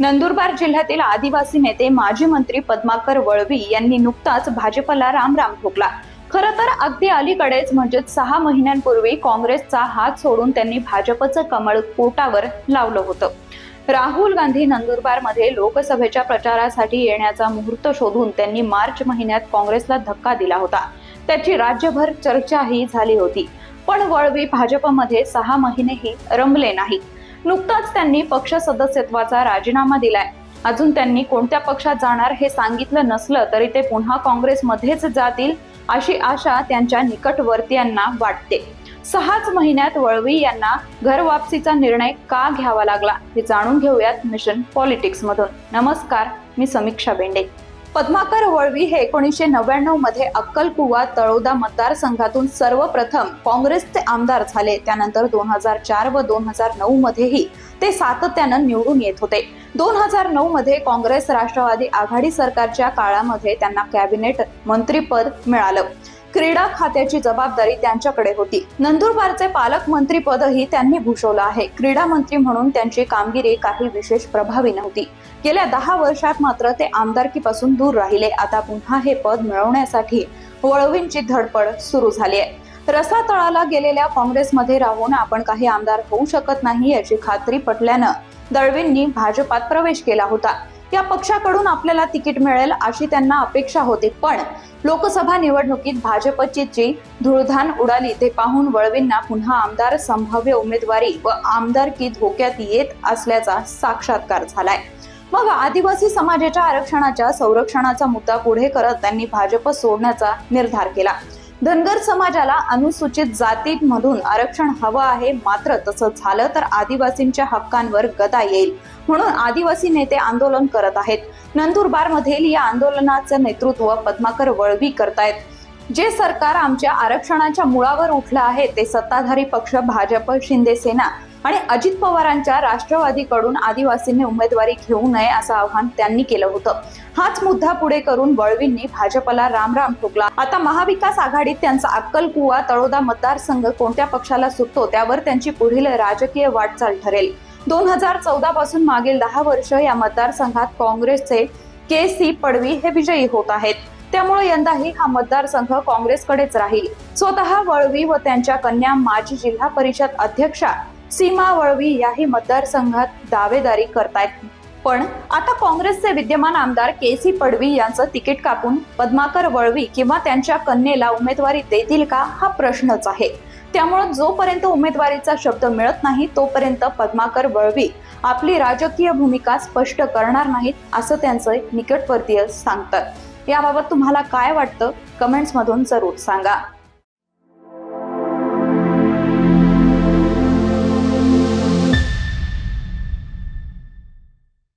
नंदुरबार जिल्ह्यातील आदिवासी नेते माजी मंत्री पद्माकर वळवी यांनी नुकताच भाजपला रामराम ठोकला. खरं तर अगदी अलीकडेच म्हणजेच सहा महिन्यांपूर्वी काँग्रेसचा हात सोडून त्यांनी भाजपचं कमळ पोटावर लावलं होतं. राहुल गांधी नंदुरबारमध्ये लोकसभेच्या प्रचारासाठी येण्याचा मुहूर्त शोधून त्यांनी मार्च महिन्यात काँग्रेसला धक्का दिला होता. त्याची राज्यभर चर्चाही झाली होती. पण वळवी भाजपमध्ये सहा महिनेही रमले नाही नुकताच त्यांनी पक्ष सदस्यत्वाचा राजीनामा दिलाय. अजून त्यांनी कोणत्या पक्षात जाणार हे सांगितलं नसलं तरी ते पुन्हा काँग्रेसमध्येच जातील अशी आशा त्यांच्या निकटवर्तीयांना वाटते. सहाच महिन्यात वळवी यांना घर वापसीचा निर्णय का घ्यावा लागला हे जाणून घेऊयात मिशन पॉलिटिक्स मधून नमस्कार मी समीक्षा बेंडे. पद्माकर वळवी हे एकोणीसशे नव्याण्णवमध्ये अक्कलकुवा तळोदा मतदारसंघातून सर्वप्रथम काँग्रेसचे आमदार झाले. त्यानंतर दोन हजार चार व दोन हजार नऊ मध्येही ते सातत्यानं निवडून येत होते. दोन हजार नऊ मध्ये काँग्रेस राष्ट्रवादी आघाडी सरकारच्या काळामध्ये त्यांना कॅबिनेट मंत्रीपद मिळालं. क्रीडा खात्याची जबाबदारी त्यांच्याकडे होती. नंदुरबारचे पालकमंत्रीपदही त्यांनी भूषवलं आहे. क्रीडा मंत्री म्हणून त्यांची कामगिरी काही विशेष प्रभावी नव्हती. गेल्या दहा वर्षात मात्र ते आमदारकीपासून दूर राहिले. आता पुन्हा हे पद मिळवण्यासाठी वळवींची धडपड सुरू झाली आहे. रसातळाला गेलेल्या काँग्रेसमध्ये राहून आपण काही आमदार होऊ शकत नाही याची खात्री पटल्यानं दळवींनी भाजपात प्रवेश केला होता. त्या पक्षाकडून आपल्याला तिकीट मिळेल अशी त्यांना अपेक्षा होती. पण लोकसभा निवडणुकीत भाजपची जी धुळधान उडाली. ते पाहून वळवींना पुन्हा आमदार संभाव्य उमेदवारी व आमदारकी धोक्यात येत असल्याचा साक्षात्कार झालाय. मग आदिवासी समाजाच्या आरक्षणाच्या संरक्षणाचा मुद्दा पुढे करत त्यांनी भाजप सोडण्याचा निर्धार केला. धनगर समाजाला अनुसूचित जातीमधून आरक्षण हवं आहे मात्र तसं झालं तर आदिवासींच्या हक्कांवर गदा येईल. म्हणून आदिवासी नेते आंदोलन करत आहेत. नंदुरबार मधील या आंदोलनाचं नेतृत्व पद्माकर वळवी करतायत. जे सरकार आमच्या आरक्षणाच्या मुळावर उठलं आहे ते सत्ताधारी पक्ष भाजप शिंदे सेना आणि अजित पवारांच्या राष्ट्रवादीकडून आदिवासींनी उमेदवारी घेऊ नये असं आवाहन त्यांनी केलं होतं. हाच मुद्दा पुढे करून वळवींनी भाजपला रामराम ठोकला. आता महाविकास आघाडीत त्यांचा अक्कलकुवा तळोदा मतदारसंघ कोणत्या पक्षाला सुटतो त्यावर त्यांची पुढील राजकीय वाटचाल ठरेल. दोन हजार चौदा पासून मागील दहा वर्ष या मतदारसंघात काँग्रेसचे के सी पडवी हे विजयी होत आहेत. त्यामुळे यंदाही हा मतदारसंघ काँग्रेसकडेच राहील. स्वतः वळवी व त्यांच्या कन्या माजी जिल्हा परिषद अध्यक्षा सीमा वळवी याही मतदारसंघात दावेदारी करतायत. पण आता काँग्रेसचे विद्यमान आमदार के सी पडवी यांचं तिकीट कापून पद्माकर वळवी किंवा त्यांच्या कन्येला उमेदवारी देतील का हा प्रश्नच आहे. त्यामुळे जोपर्यंत उमेदवारीचा शब्द मिळत नाही तोपर्यंत पद्माकर वळवी आपली राजकीय भूमिका स्पष्ट करणार नाहीत असं त्यांचं निकटवर्तीय सांगतात. याबाबत तुम्हाला काय वाटतं? कमेंट्समधून जरूर सांगा.